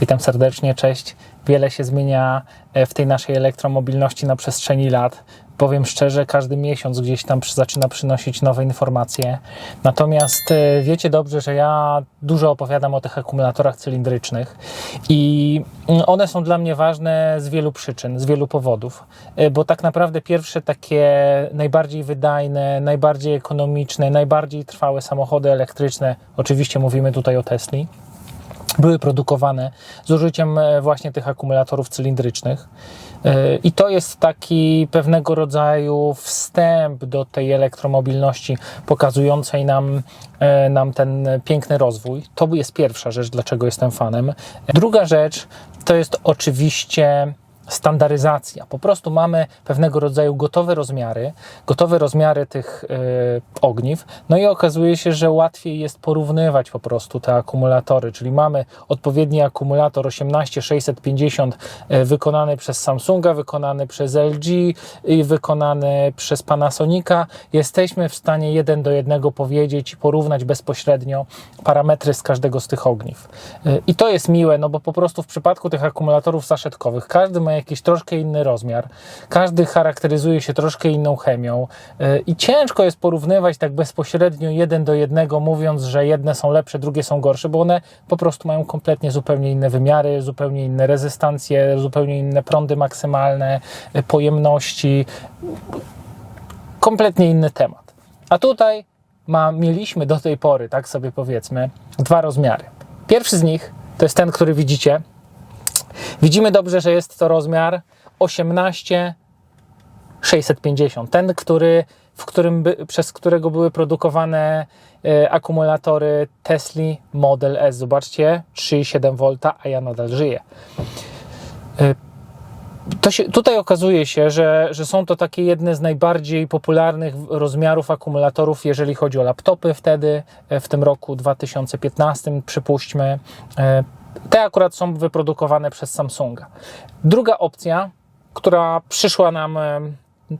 Witam serdecznie, cześć. Wiele się zmienia e, w tej naszej elektromobilności na przestrzeni lat. Powiem szczerze, każdy miesiąc gdzieś tam zaczyna przynosić nowe informacje. Natomiast e, wiecie dobrze, że ja dużo opowiadam o tych akumulatorach cylindrycznych i mm, one są dla mnie ważne z wielu przyczyn, z wielu powodów. E, Bo tak naprawdę pierwsze takie najbardziej wydajne, najbardziej ekonomiczne, najbardziej trwałe samochody elektryczne, oczywiście mówimy tutaj o Tesli, były produkowane z użyciem e, właśnie tych akumulatorów cylindrycznych. E, I to jest taki pewnego rodzaju wstęp do tej elektromobilności, pokazującej nam, e, nam ten piękny rozwój. To jest pierwsza rzecz, dlaczego jestem fanem. Druga rzecz to jest oczywiście standaryzacja. Po prostu mamy pewnego rodzaju gotowe rozmiary, gotowe rozmiary tych e, ogniw, no i okazuje się, że łatwiej jest porównywać po prostu te akumulatory, czyli mamy odpowiedni akumulator 18650 e, wykonany przez Samsunga, wykonany przez LG i wykonany przez Panasonica. Jesteśmy w stanie jeden do jednego powiedzieć i porównać bezpośrednio parametry z każdego z tych ogniw. E, I to jest miłe, no bo po prostu w przypadku tych akumulatorów saszetkowych każdy ma jakiś troszkę inny rozmiar, każdy charakteryzuje się troszkę inną chemią e, i ciężko jest porównywać tak bezpośrednio jeden do jednego, mówiąc, że jedne są lepsze, drugie są gorsze, bo one po prostu mają kompletnie zupełnie inne wymiary, zupełnie inne rezystancje, zupełnie inne prądy maksymalne, e, pojemności, kompletnie inny temat. A tutaj ma, mieliśmy do tej pory, tak sobie powiedzmy, dwa rozmiary. Pierwszy z nich to jest ten, który widzicie, Widzimy dobrze, że jest to rozmiar 18 650. Ten, który, w którym przez którego były produkowane e, akumulatory Tesla Model S. Zobaczcie, 3,7 V, a ja nadal żyję. E, to się, tutaj okazuje się, że, że są to takie jedne z najbardziej popularnych rozmiarów akumulatorów, jeżeli chodzi o laptopy wtedy, e, w tym roku 2015, przypuśćmy. E, te akurat są wyprodukowane przez Samsunga. Druga opcja, która przyszła nam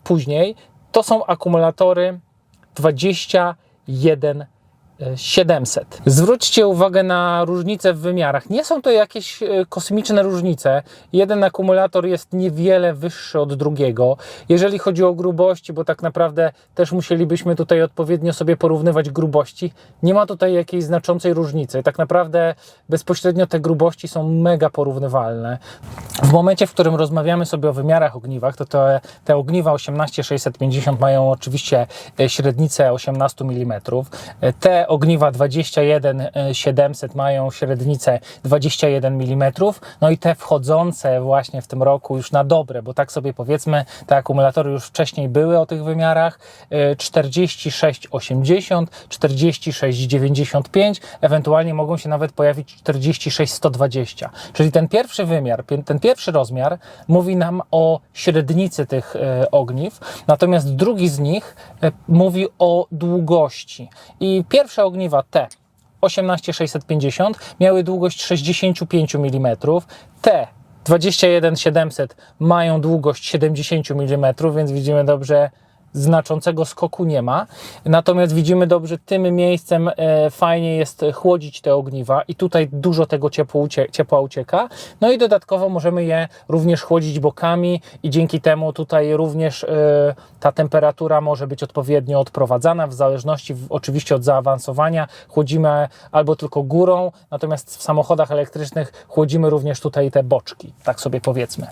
później, to są akumulatory 21 700. Zwróćcie uwagę na różnice w wymiarach. Nie są to jakieś e, kosmiczne różnice. Jeden akumulator jest niewiele wyższy od drugiego. Jeżeli chodzi o grubości, bo tak naprawdę też musielibyśmy tutaj odpowiednio sobie porównywać grubości, nie ma tutaj jakiejś znaczącej różnicy. Tak naprawdę bezpośrednio te grubości są mega porównywalne. W momencie, w którym rozmawiamy sobie o wymiarach ogniwach, to te, te ogniwa 18650 mają oczywiście średnicę 18 mm. Te ogniwa 21700 mają średnicę 21 mm. No i te wchodzące właśnie w tym roku już na dobre, bo tak sobie powiedzmy, te akumulatory już wcześniej były o tych wymiarach 4680, 4695, ewentualnie mogą się nawet pojawić 46120. Czyli ten pierwszy wymiar, ten pierwszy rozmiar mówi nam o średnicy tych e, ogniw, natomiast drugi z nich e, mówi o długości. I pierwsze ogniwa te 18650 miały długość 65 mm, te 21700 mają długość 70 mm, więc widzimy dobrze, znaczącego skoku nie ma. Natomiast widzimy dobrze, tym miejscem e, fajnie jest chłodzić te ogniwa i tutaj dużo tego ciepła, ucie ciepła ucieka. No i dodatkowo możemy je również chłodzić bokami i dzięki temu tutaj również e, ta temperatura może być odpowiednio odprowadzana w zależności oczywiście od zaawansowania. Chłodzimy albo tylko górą, natomiast w samochodach elektrycznych chłodzimy również tutaj te boczki, tak sobie powiedzmy.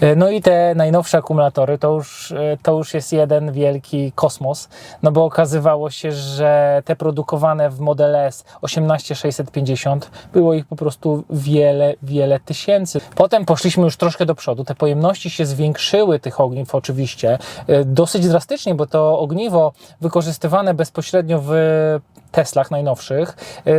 E, no i te najnowsze akumulatory to już, to już jest jeden wielki kosmos, no bo okazywało się, że te produkowane w Model S 18650 było ich po prostu wiele, wiele tysięcy. Potem poszliśmy już troszkę do przodu, te pojemności się zwiększyły tych ogniw oczywiście, e, dosyć drastycznie, bo to ogniwo wykorzystywane bezpośrednio w Teslach najnowszych,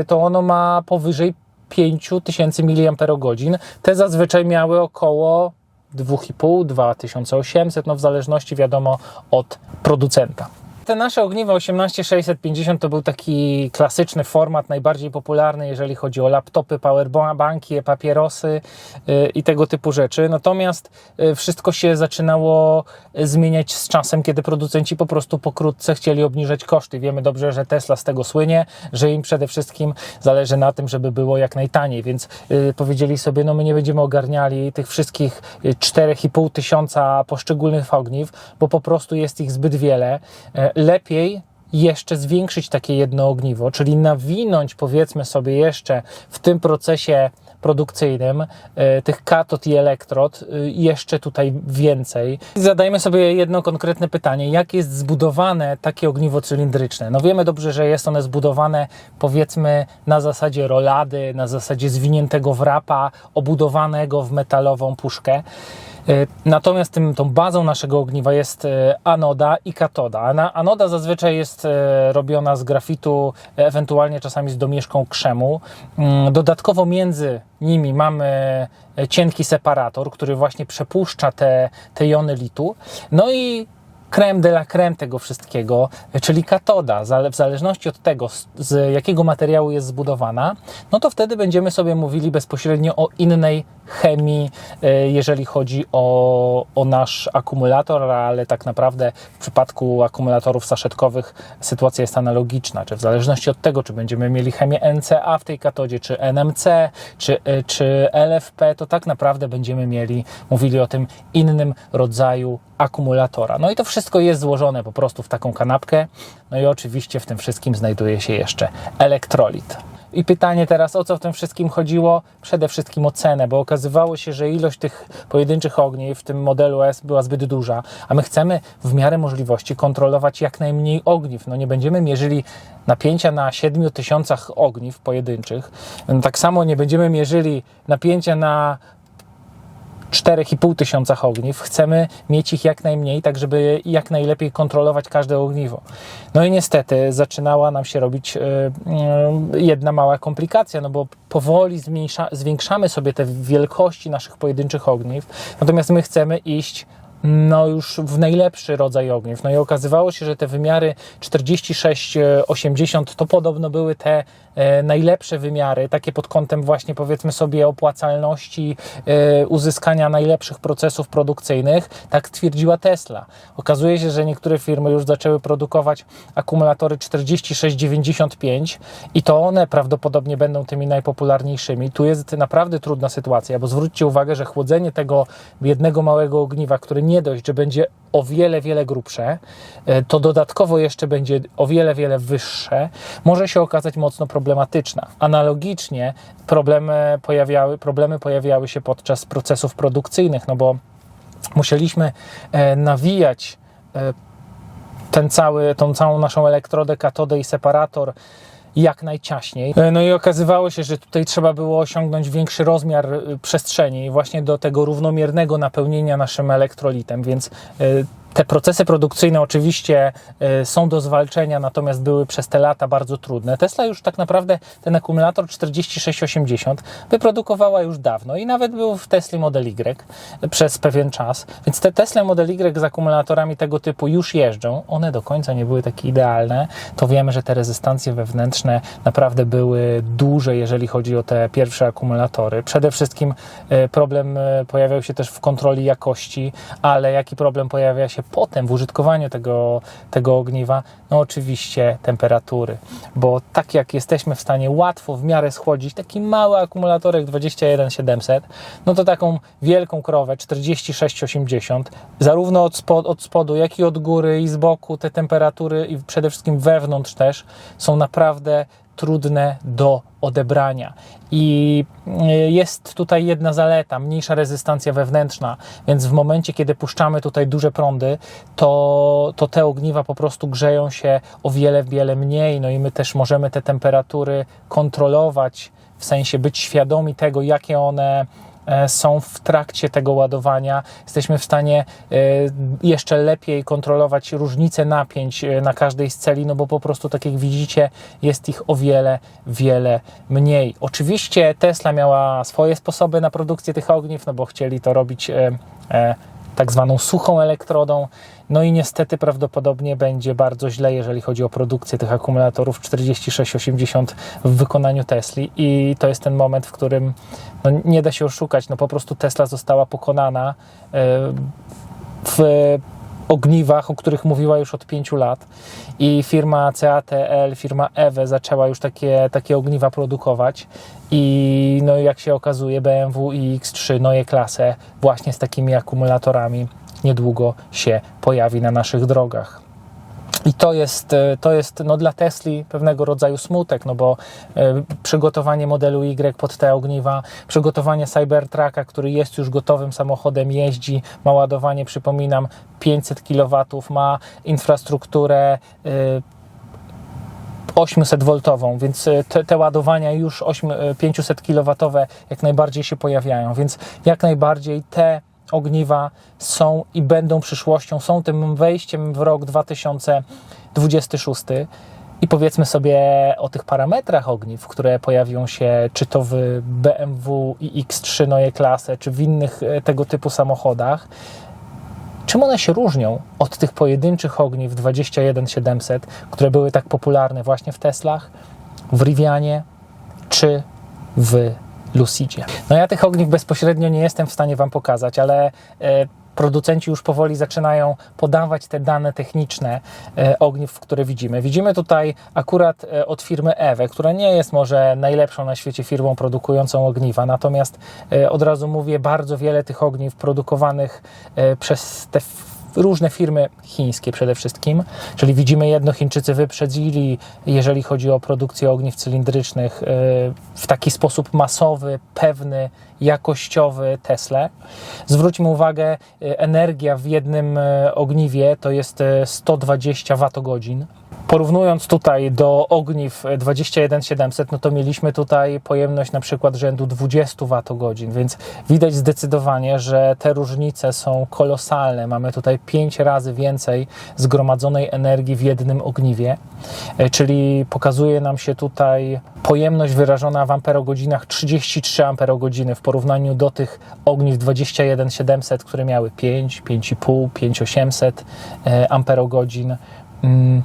to ono ma powyżej 5000 mAh. Te zazwyczaj miały około 2,5, 2800, no w zależności wiadomo od producenta. Te nasze ogniwa 18650 to był taki klasyczny format, najbardziej popularny, jeżeli chodzi o laptopy, powerbanki, papierosy yy, i tego typu rzeczy. Natomiast yy, wszystko się zaczynało zmieniać z czasem, kiedy producenci po prostu pokrótce chcieli obniżać koszty. Wiemy dobrze, że Tesla z tego słynie, że im przede wszystkim zależy na tym, żeby było jak najtaniej, więc powiedzieli sobie, no my nie będziemy ogarniali tych wszystkich 4,5 tysiąca poszczególnych ogniw, bo po prostu jest ich zbyt wiele. Lepiej jeszcze zwiększyć takie jedno ogniwo, czyli nawinąć powiedzmy sobie jeszcze w tym procesie produkcyjnym e, tych katod i elektrod e, jeszcze tutaj więcej. Zadajmy sobie jedno konkretne pytanie, jak jest zbudowane takie ogniwo cylindryczne? No wiemy dobrze, że jest one zbudowane powiedzmy na zasadzie rolady, na zasadzie zwiniętego wrapa, obudowanego w metalową puszkę. E, natomiast tym, tą bazą naszego ogniwa jest e, anoda i katoda. Anoda zazwyczaj jest e, robiona z grafitu, ewentualnie czasami z domieszką krzemu. Mm, dodatkowo między nimi mamy cienki separator, który właśnie przepuszcza te, te jony litu. No i creme de la creme tego wszystkiego, czyli katoda, w zależności od tego, z jakiego materiału jest zbudowana, no to wtedy będziemy sobie mówili bezpośrednio o innej chemii, e, jeżeli chodzi o, o nasz akumulator, ale tak naprawdę w przypadku akumulatorów saszetkowych sytuacja jest analogiczna, czy w zależności od tego, czy będziemy mieli chemię NCA w tej katodzie, czy NMC, czy, e, czy LFP, to tak naprawdę będziemy mieli, mówili o tym innym rodzaju akumulatora. No i to wszystko jest złożone po prostu w taką kanapkę. No i oczywiście w tym wszystkim znajduje się jeszcze elektrolit. I pytanie teraz, o co w tym wszystkim chodziło? Przede wszystkim o cenę, bo okazywało się, że ilość tych pojedynczych ogni w tym modelu S była zbyt duża, a my chcemy w miarę możliwości kontrolować jak najmniej ogniw. No nie będziemy mierzyli napięcia na 7 tysiącach ogniw pojedynczych. Tak samo nie będziemy mierzyli napięcia na 4,5 tysiąca ogniw. Chcemy mieć ich jak najmniej, tak żeby jak najlepiej kontrolować każde ogniwo. No i niestety zaczynała nam się robić e, e, jedna mała komplikacja, no bo powoli zmniejsza, zwiększamy sobie te wielkości naszych pojedynczych ogniw, natomiast my chcemy iść no już w najlepszy rodzaj ogniw. No i okazywało się, że te wymiary 46-80 to podobno były te e, najlepsze wymiary, takie pod kątem właśnie powiedzmy sobie opłacalności e, uzyskania najlepszych procesów produkcyjnych. Tak twierdziła Tesla. Okazuje się, że niektóre firmy już zaczęły produkować akumulatory 46-95 i to one prawdopodobnie będą tymi najpopularniejszymi. Tu jest naprawdę trudna sytuacja, bo zwróćcie uwagę, że chłodzenie tego jednego małego ogniwa, który nie dość, że będzie o wiele, wiele grubsze, e, to dodatkowo jeszcze będzie o wiele, wiele wyższe, może się okazać mocno problematyczna. Analogicznie problemy pojawiały, problemy pojawiały się podczas procesów produkcyjnych, no bo musieliśmy e, nawijać e, ten cały, tą całą naszą elektrodę, katodę i separator jak najciaśniej. E, no i okazywało się, że tutaj trzeba było osiągnąć większy rozmiar przestrzeni właśnie do tego równomiernego napełnienia naszym elektrolitem, więc te procesy produkcyjne oczywiście e, są do zwalczenia, natomiast były przez te lata bardzo trudne. Tesla już tak naprawdę ten akumulator 4680 wyprodukowała już dawno i nawet był w Tesla Model Y przez pewien czas. Więc te Tesla Model Y z akumulatorami tego typu już jeżdżą. One do końca nie były takie idealne. To wiemy, że te rezystancje wewnętrzne naprawdę były duże, jeżeli chodzi o te pierwsze akumulatory. Przede wszystkim e, problem e, pojawiał się też w kontroli jakości, ale jaki problem pojawia się potem w użytkowaniu tego, tego ogniwa, no oczywiście temperatury, bo tak jak jesteśmy w stanie łatwo w miarę schłodzić taki mały akumulatorek 21700, no to taką wielką krowę 4680, zarówno od, spod, od spodu, jak i od góry i z boku te temperatury i przede wszystkim wewnątrz też są naprawdę trudne do odebrania. I e, jest tutaj jedna zaleta, mniejsza rezystancja wewnętrzna, więc w momencie, kiedy puszczamy tutaj duże prądy, to, to te ogniwa po prostu grzeją się o wiele, wiele mniej, no i my też możemy te temperatury kontrolować, w sensie być świadomi tego, jakie one są w trakcie tego ładowania. Jesteśmy w stanie e, jeszcze lepiej kontrolować różnice napięć e, na każdej z celi, no bo po prostu, tak jak widzicie, jest ich o wiele, wiele mniej. Oczywiście Tesla miała swoje sposoby na produkcję tych ogniw, no bo chcieli to robić tak zwaną suchą elektrodą. No i niestety prawdopodobnie będzie bardzo źle, jeżeli chodzi o produkcję tych akumulatorów 4680 w wykonaniu Tesli i to jest ten moment, w którym no, nie da się oszukać. No po prostu Tesla została pokonana yy, w ogniwach, o których mówiła już od pięciu lat i firma CATL, firma EWE zaczęła już takie, takie ogniwa produkować i no jak się okazuje BMW i X3 Neue klasę właśnie z takimi akumulatorami niedługo się pojawi na naszych drogach. I to jest, e, to jest no, dla Tesli pewnego rodzaju smutek, no bo e, przygotowanie modelu Y pod te ogniwa, przygotowanie Cybertrucka, który jest już gotowym samochodem, jeździ, ma ładowanie, przypominam, 500 kW, ma infrastrukturę. E, 800V, więc te, te, ładowania już 8, 500 kW jak najbardziej się pojawiają, więc jak najbardziej te ogniwa są i będą przyszłością, są tym wejściem w rok 2026. I powiedzmy sobie o tych parametrach ogniw, które pojawią się czy to w BMW i X3 Neue Klasę, czy w innych e, tego typu samochodach. Czym one się różnią od tych pojedynczych ogniw 21700, które były tak popularne właśnie w Teslach, w Rivianie czy w Lucidzie. No ja tych ogniw bezpośrednio nie jestem w stanie Wam pokazać, ale e, producenci już powoli zaczynają podawać te dane techniczne e, ogniw, które widzimy. Widzimy tutaj akurat e, od firmy Ewe, która nie jest może najlepszą na świecie firmą produkującą ogniwa, natomiast od razu mówię, bardzo wiele tych ogniw produkowanych przez te różne firmy chińskie przede wszystkim, czyli widzimy jedno, Chińczycy wyprzedzili, jeżeli chodzi o produkcję ogniw cylindrycznych e, w taki sposób masowy, pewny, jakościowy Tesla. Zwróćmy uwagę, e, energia w jednym e, ogniwie to jest 120 Wh Porównując tutaj do ogniw 21700, no to mieliśmy tutaj pojemność na przykład rzędu 20 Wh, więc widać zdecydowanie, że te różnice są kolosalne. Mamy tutaj 5 razy więcej zgromadzonej energii w jednym ogniwie, e, czyli pokazuje nam się tutaj pojemność wyrażona w amperogodzinach 33 amperogodziny w porównaniu do tych ogniw 21700, które miały 5, 5,5, 5800 amperogodzin. Mm,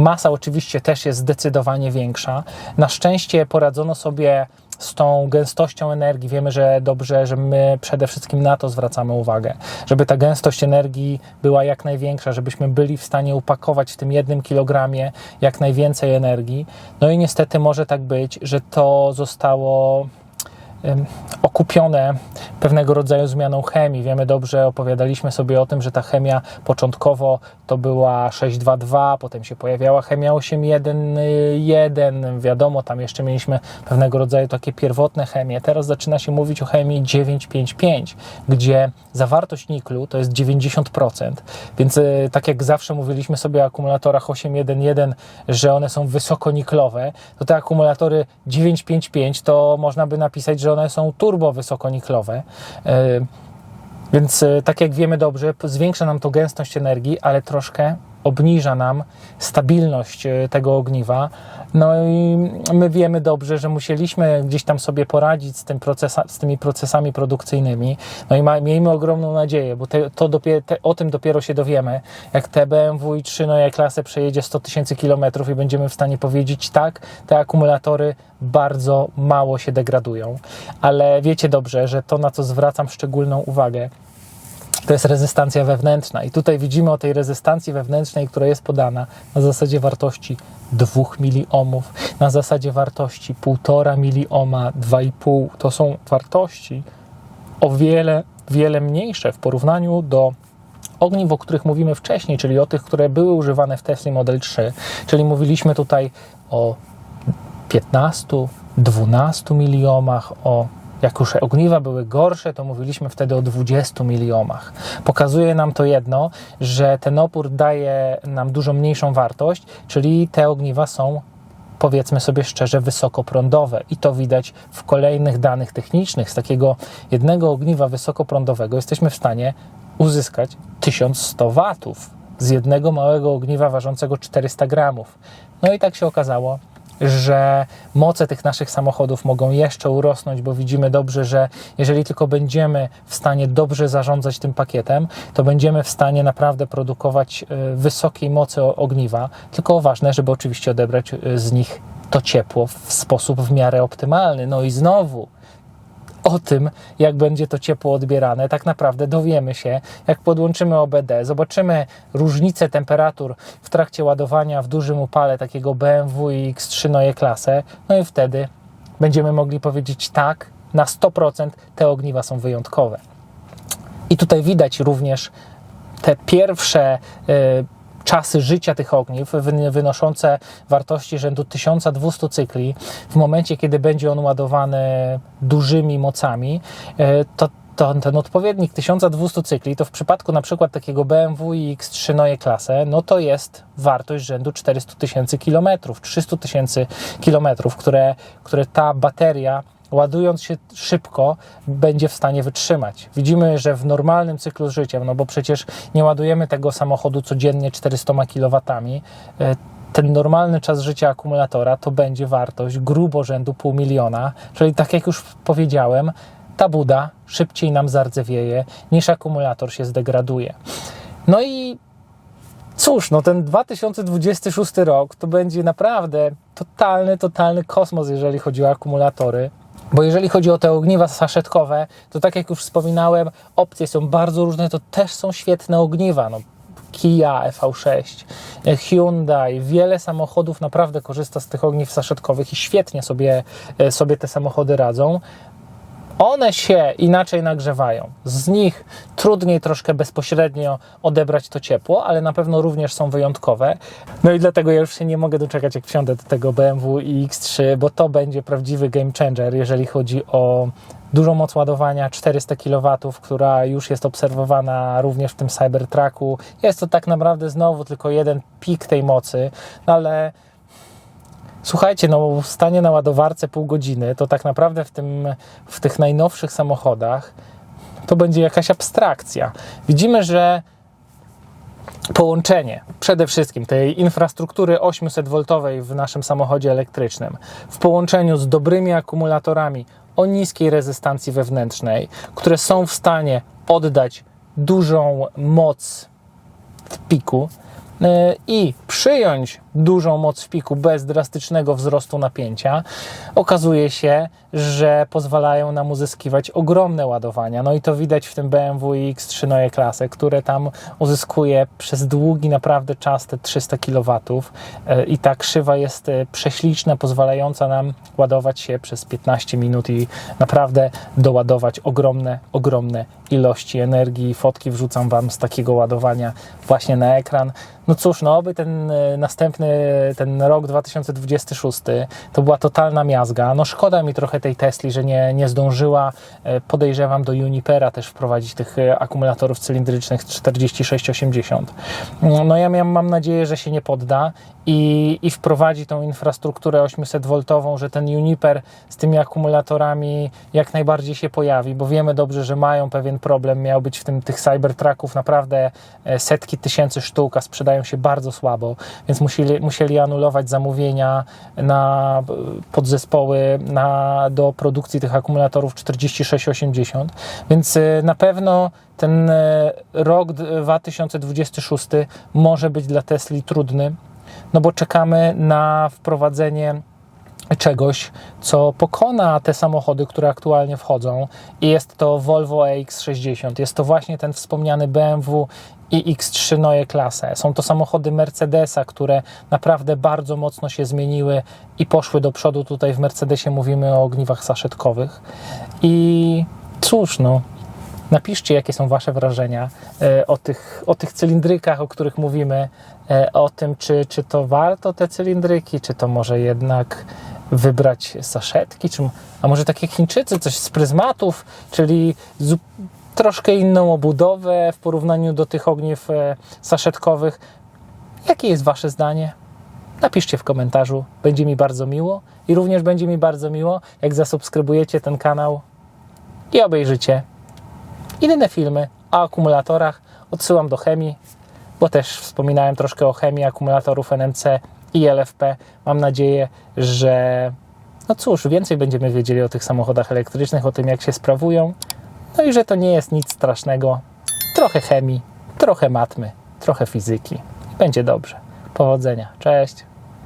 Masa oczywiście też jest zdecydowanie większa. Na szczęście poradzono sobie z tą gęstością energii. Wiemy, że dobrze, że my przede wszystkim na to zwracamy uwagę, żeby ta gęstość energii była jak największa, żebyśmy byli w stanie upakować w tym jednym kilogramie jak najwięcej energii. No i niestety może tak być, że to zostało okupione pewnego rodzaju zmianą chemii. Wiemy dobrze, opowiadaliśmy sobie o tym, że ta chemia początkowo to była 622, potem się pojawiała chemia 811, wiadomo, tam jeszcze mieliśmy pewnego rodzaju takie pierwotne chemie. Teraz zaczyna się mówić o chemii 955, gdzie zawartość niklu to jest 90%, więc y, tak jak zawsze mówiliśmy sobie o akumulatorach 811, że one są wysokoniklowe, to te akumulatory 955 to można by napisać, że one są turbo wysokoniklowe. E, więc e, tak jak wiemy dobrze, zwiększa nam to gęstość energii, ale troszkę obniża nam stabilność e, tego ogniwa. No i my wiemy dobrze, że musieliśmy gdzieś tam sobie poradzić z, tym procesa, z tymi procesami produkcyjnymi. No i ma, miejmy ogromną nadzieję, bo te, to te, o tym dopiero się dowiemy, jak te BMW i 3 no jak klasę przejedzie 100 tysięcy kilometrów i będziemy w stanie powiedzieć tak, te akumulatory bardzo mało się degradują. Ale wiecie dobrze, że to na co zwracam szczególną uwagę, to jest rezystancja wewnętrzna. I tutaj widzimy o tej rezystancji wewnętrznej, która jest podana na zasadzie wartości 2 miliohmów, na zasadzie wartości 1,5 milioma, 2,5. To są wartości o wiele, wiele mniejsze w porównaniu do ogniw, o których mówimy wcześniej, czyli o tych, które były używane w Tesla Model 3. Czyli mówiliśmy tutaj o 15, 12 miliomach, o jak już ogniwa były gorsze, to mówiliśmy wtedy o 20 miliomach. Pokazuje nam to jedno, że ten opór daje nam dużo mniejszą wartość, czyli te ogniwa są powiedzmy sobie szczerze, wysokoprądowe. I to widać w kolejnych danych technicznych. Z takiego jednego ogniwa wysokoprądowego jesteśmy w stanie uzyskać 1100 watów z jednego małego ogniwa ważącego 400 gramów. No i tak się okazało, że moce tych naszych samochodów mogą jeszcze urosnąć, bo widzimy dobrze, że jeżeli tylko będziemy w stanie dobrze zarządzać tym pakietem, to będziemy w stanie naprawdę produkować e, wysokiej mocy ogniwa. Tylko ważne, żeby oczywiście odebrać e, z nich to ciepło w sposób w miarę optymalny. No i znowu o tym, jak będzie to ciepło odbierane, tak naprawdę dowiemy się, jak podłączymy OBD, zobaczymy różnicę temperatur w trakcie ładowania w dużym upale takiego BMW X3 Neue Klasse, no i wtedy będziemy mogli powiedzieć tak, na 100% te ogniwa są wyjątkowe. I tutaj widać również te pierwsze y, czasy życia tych ogniw wynoszące wartości rzędu 1200 cykli, w momencie, kiedy będzie on ładowany dużymi mocami, e, to to ten odpowiednik 1200 cykli, to w przypadku na przykład takiego BMW X3 Neue Klasse, no to jest wartość rzędu 400 tysięcy kilometrów, 300 tysięcy kilometrów, które, które ta bateria ładując się szybko, będzie w stanie wytrzymać. Widzimy, że w normalnym cyklu życia, no bo przecież nie ładujemy tego samochodu codziennie 400 kW, e, ten normalny czas życia akumulatora to będzie wartość grubo rzędu pół miliona, czyli tak jak już powiedziałem, ta buda szybciej nam zardzewieje niż akumulator się zdegraduje. No i cóż, no ten 2026 rok to będzie naprawdę totalny, totalny kosmos, jeżeli chodzi o akumulatory. Bo jeżeli chodzi o te ogniwa saszetkowe, to tak jak już wspominałem, opcje są bardzo różne, to też są świetne ogniwa. No, Kia EV6, Hyundai, wiele samochodów naprawdę korzysta z tych ogniw saszetkowych i świetnie sobie, e, sobie te samochody radzą one się inaczej nagrzewają. Z nich trudniej troszkę bezpośrednio odebrać to ciepło, ale na pewno również są wyjątkowe. No i dlatego ja już się nie mogę doczekać, jak wsiądę do tego BMW iX3, bo to będzie prawdziwy game changer, jeżeli chodzi o dużą moc ładowania 400 kW, która już jest obserwowana również w tym Cybertrucku. Jest to tak naprawdę znowu tylko jeden pik tej mocy, no ale Słuchajcie, no stanie na ładowarce pół godziny, to tak naprawdę w, tym, w tych najnowszych samochodach to będzie jakaś abstrakcja. Widzimy, że połączenie przede wszystkim tej infrastruktury 800V w naszym samochodzie elektrycznym w połączeniu z dobrymi akumulatorami o niskiej rezystancji wewnętrznej, które są w stanie oddać dużą moc w piku, E, i przyjąć dużą moc w piku bez drastycznego wzrostu napięcia, okazuje się, że pozwalają nam uzyskiwać ogromne ładowania. No i to widać w tym BMW X3 Neue Klasse, które tam uzyskuje przez długi naprawdę czas te 300 kW e, i ta krzywa jest e, prześliczna, pozwalająca nam ładować się przez 15 minut i naprawdę doładować ogromne, ogromne ilości energii. Fotki wrzucam Wam z takiego ładowania właśnie na ekran. No cóż, no oby ten e, ten rok 2026 to była totalna miazga. No szkoda mi trochę tej Tesli, że nie, nie zdążyła, e, podejrzewam, do Junipera też wprowadzić tych e, akumulatorów cylindrycznych 4680. No ja miałem, mam nadzieję, że się nie podda i, i wprowadzi tą infrastrukturę 800V, że ten Juniper z tymi akumulatorami jak najbardziej się pojawi, bo wiemy dobrze, że mają pewien problem. Miał być w tym tych Cybertrucków naprawdę setki tysięcy sztuk, a sprzedają się bardzo słabo, więc musieli, musieli anulować zamówienia na podzespoły na, do produkcji tych akumulatorów 4680, więc y, na pewno ten y, rok 2026 może być dla Tesli trudny, no bo czekamy na wprowadzenie czegoś, co pokona te samochody, które aktualnie wchodzą i jest to Volvo EX60. Jest to właśnie ten wspomniany BMW i X3 Neue Klasse. Są to samochody Mercedesa, które naprawdę bardzo mocno się zmieniły i poszły do przodu. Tutaj w Mercedesie mówimy o ogniwach saszetkowych. I cóż, no, napiszcie, jakie są Wasze wrażenia e, o tych, o tych cylindrykach, o których mówimy, e, o tym, czy, czy to warto te cylindryki, czy to może jednak wybrać saszetki, czy, a może tak jak Chińczycy, coś z pryzmatów, czyli troszkę inną obudowę w porównaniu do tych ogniew e, saszetkowych. Jakie jest Wasze zdanie? Napiszcie w komentarzu, będzie mi bardzo miło i również będzie mi bardzo miło, jak zasubskrybujecie ten kanał i obejrzycie inne filmy o akumulatorach. Odsyłam do chemii, bo też wspominałem troszkę o chemii akumulatorów NMC i LFP. Mam nadzieję, że no cóż, więcej będziemy wiedzieli o tych samochodach elektrycznych, o tym jak się sprawują. No i że to nie jest nic strasznego. Trochę chemii, trochę matmy, trochę fizyki. Będzie dobrze. Powodzenia. Cześć.